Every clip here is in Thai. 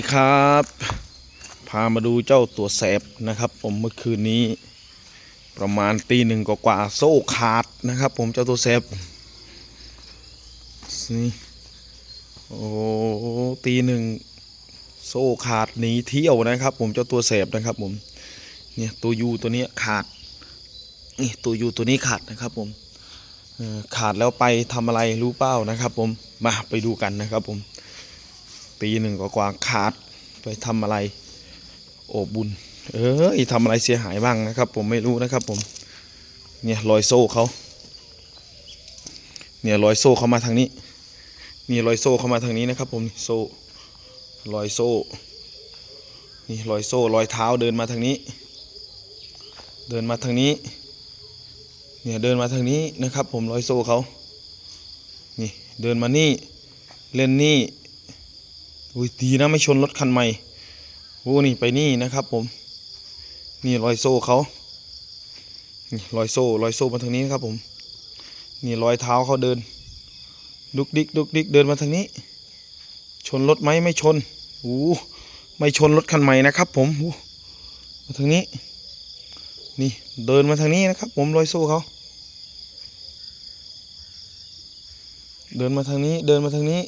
ีครับ พามาดูเจ้าตัวแสบนะครับ ผมเมื่อคืนนี้ ประมาณตีหนึ่งกว่าๆโซ่ขาดนะครับ ผมเจ้าตัวแสบนี่โอ้ตีหนึ่งโซ่ขาดหนีเที่ยวนะครับ ผมเจ้าตัวแสบนะครับ ผมเนี่ยตัวยูตัวนี้ขาดนี่ตัวยูตัวนี้ขาดนะครับ ผมขาดแล้วไปทำอะไรรู้เปล่านะครับ ผมมาไปดูกันนะครับ ผม ตีหนึ่งกว่าขาดไปทำอะไร โอบบุญ เอ้ยทำอะไรเสียหายบ้างนะครับ ผมไม่รู้นะครับ ผม เนี่ยรอยโซ่เขาเนี่ยรอยโซ่เขามาทางนี้นี่รอยโซ่เขามาทางนี้นะครับ ผมโซ่รอยโซ่ นี่รอยโซ่รอยเท้าเดินมาทางนี้ เดินมาทางนี้ เนี่ยเดินมาทางนี้นะครับ ผมรอยโซ่เขานี่เดินมานี่เล่นนี่ อุ้ยดีนะไม่ชนรถคันใหม่โอ้นี่ไปนี่นะครับ ผม นี่รอยโซ่เขานี่รอยโซ่รอยโซ่มาทางนี้นครับ ผม นี่รอยเท้าเขาเดิน ดุกดิกดุกดิกเดินมาทางนี้ ชนรถไหมไม่ชนโอ้ไม่ชนรถคันใหม่นะครับ ผมมาทางนี้ นี่เดินมาทางนี้นะครับ ผมรอยโซ่เขาเดินมาทางนี้เดินมาทางนี้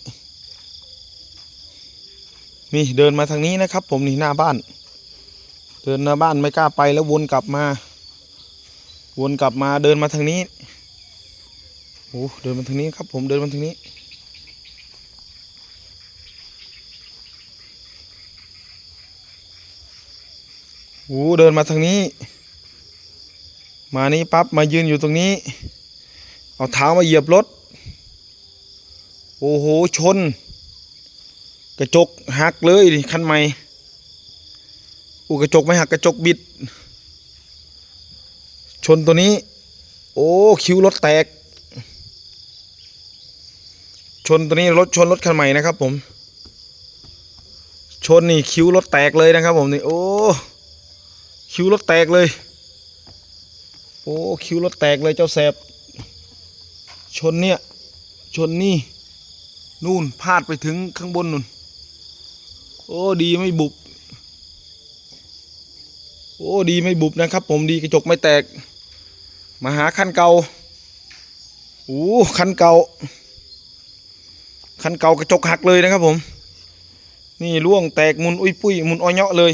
นี่เดินมาทางนี้นะครับ ผมนี่หน้าบ้าน เดินหน้าบ้านไม่กล้าไปแล้ววนกลับมา วนกลับมาเดินมาทางนี้โอ้เดินมาทางนี้ครับ ผมเดินมาทางนี้ โอ้เดินมาทางนี้ มานี่ปั๊บมายืนอยู่ตรงนี้ เอาเท้ามาเหยียบรถ โอ้โหชน กระจกหักเลยคันใหม่อูกระจกไม่หักกระจกบิด ชนตัวนี้ โอ้คิ้วรถแตก ชนตัวนี้รถชนรถคันใหม่นะครับ ผม ชนนี่คิ้วรถแตกเลยนะครับ ผมนี่โอ้คิ้วรถแตกเลย โอ้คิ้วรถแตกเลยเจ้าแสบ ชนเนี่ย ชนนี่ นู่นพาดไปถึงข้างบนนู่น โอ้ดีไม่บุบ โอ้ดีไม่บุบนะครับ ผมดีกระจกไม่แตก มาหาคันเก่าโอ้คันเก่าคันเก่ากระจกหักเลยนะครับ ผม นี่ร่วงแตกมุนอุ้ยปุ้ยมุนอ้อยเนาะเลย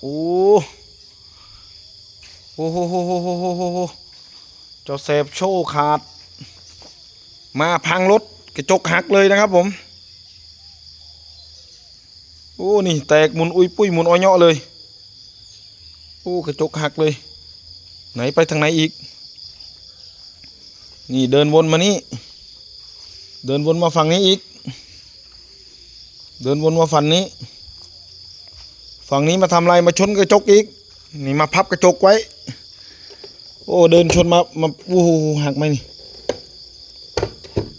โอ้โอ้โหโหโหโหโหโหเจ้าเสพโชขาด มาพังรถกระจกหักเลยนะครับผม โอ้นี่แตกมุนอุ้ยปุ้ยมุนอ้อยเนาะเลยโอ้กระจกหักเลย ไหนไปทางไหนอีก นี่เดินวนมานี่เดินวนมาฝั่งนี้อีก เดินวนมาฝั่งนี้ ฝั่งนี้มาทำอะไรมาชนกระจกอีก นี่มาพับกระจกไว้ โอ้เดินชนมามาโอ้หหักไหมนี่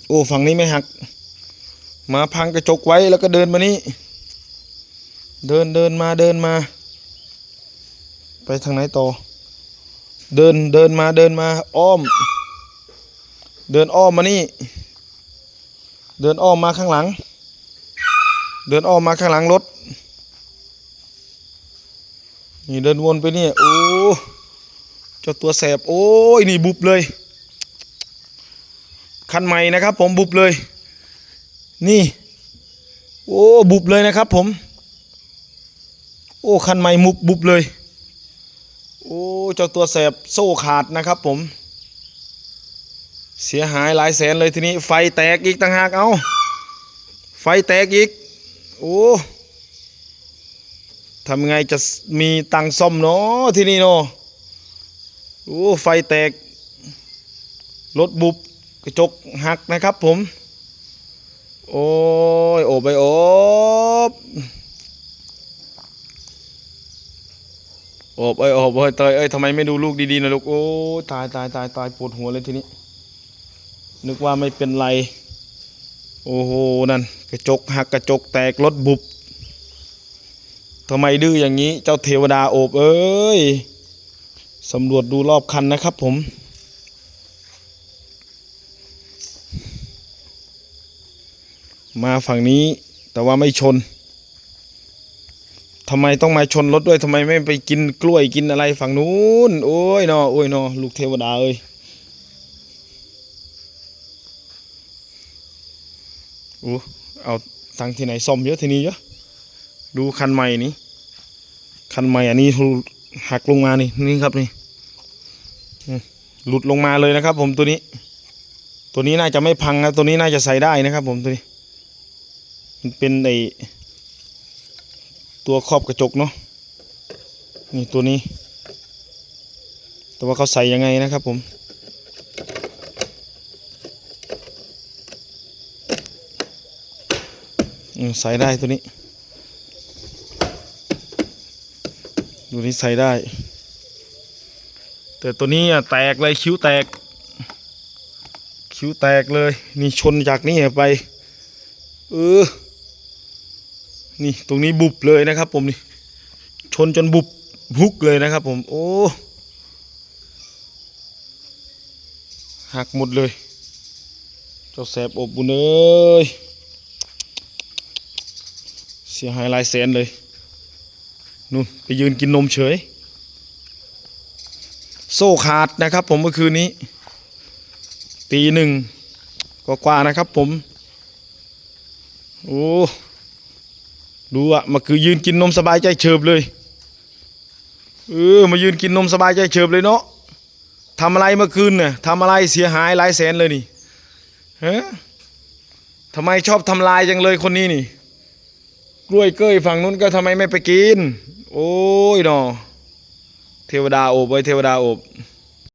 โอ้ฝั่งนี้ไม่หัก มาพังกระจกไว้แล้วก็เดินมานี่ เดินเดินมาเดินมา ไปทางไหนต่อ เดินเดินมาเดินมา อ้อม เดินอ้อมมานี่ เดินอ้อมมาข้างหลัง เดินอ้อมมาข้างหลังรถ นี่เดินวนไปนี่โอ้เจ้าตัวแสบโอ้ยนี่บุบเลย คันใหม่นะครับ ผมบุบเลย นี่ โอ้บุบเลยนะครับผม โอ้คันใหม่มุบบุบเลย โอ้เจ้าตัวแสบโซ่ขาดนะครับผม เสียหายหลายแสนเลยทีนี้ ไฟแตกอีกต่างหากเอาไฟแตกอีก โอ้ทำไงจะมีตังซ่อมเนาะที่นี่เนาะโอ้ไฟแตก รถบุบกระจกหักนะครับผม โอ้ยโอบไปโอบ อบเอ้ยโอบเอ้ยเตยเอ้ยทำไมไม่ดูลูกดีๆนะลูกโอ้ตายตายตายตายปวดหัวเลยทีนี้ นึกว่าไม่เป็นไร โอ้โหนั่นกระจกหักกระจกแตกรถบุบทำไมดื้ออย่างนี้ เจ้าเทวดาโอบเอ้ยสำรวจดูรอบคันนะครับผมมาฝั่งนี้แต่ว่าไม่ชน ทำไมต้องมาชนรถด้วยทำไมไม่ไปกินกล้วยกินอะไรฝั่งนู้น โอ้ยนอโอ้ยนอลูกเทวดาเอ้ยโอ้เอาตังที่ไหนซ่อมเยอะทีนี้เยอะดูคันใหม่นี้คันใหม่อันนี้หักลงมานี่นี่ครับนี่หลุดลงมาเลยนะครับ ผมตัวนี้ ตัวนี้น่าจะไม่พังนะตัวนี้น่าจะใส่ได้นะครับ ผมตัวนี้ มันเป็นไอ ตัวครอบกระจกเนาะนี่ตัวนี้ แต่ว่าเขาใส่ยังไงนะครับผมใส่ได้ตัวนี้ตัวนี้ใส่ได้ แต่ตัวนี้อะแตกเลยคิ้วแตก คิ้วแตกเลย นี่ชนจากนี่ไปเออ นี่ตรงนี้บุบเลยนะครับ ผมนี่ชนจนบุบพุกเลยนะครับ ผมโอ้หักหมดเลย เจ้าแสบอบบุญเอ้ยเสียหายหลายแสนเลยนู่นไปยืนกินนมเฉย โซ่ขาดนะครับ ผมเมื่อคืนนี้ ตีหนึ่งกว่าๆนะครับ ผม โอ้ ดูอะมาคือยืนกินนมสบายใจเฉิบเลยเออมายืนกินนมสบายใจเฉิบเลยเนาะทำอะไรเมื่อคืนเนี่ยทำอะไรเสียหายหลายแสนเลยนี่ฮะทำไมชอบทำลายจังเลยคนนี้นี่ กล้วยเก้ยฝั่งนู้นก็ทำไมไม่ไปกิน โอ้ยเนาะเทวดาโอบไว้เทวดาโอบ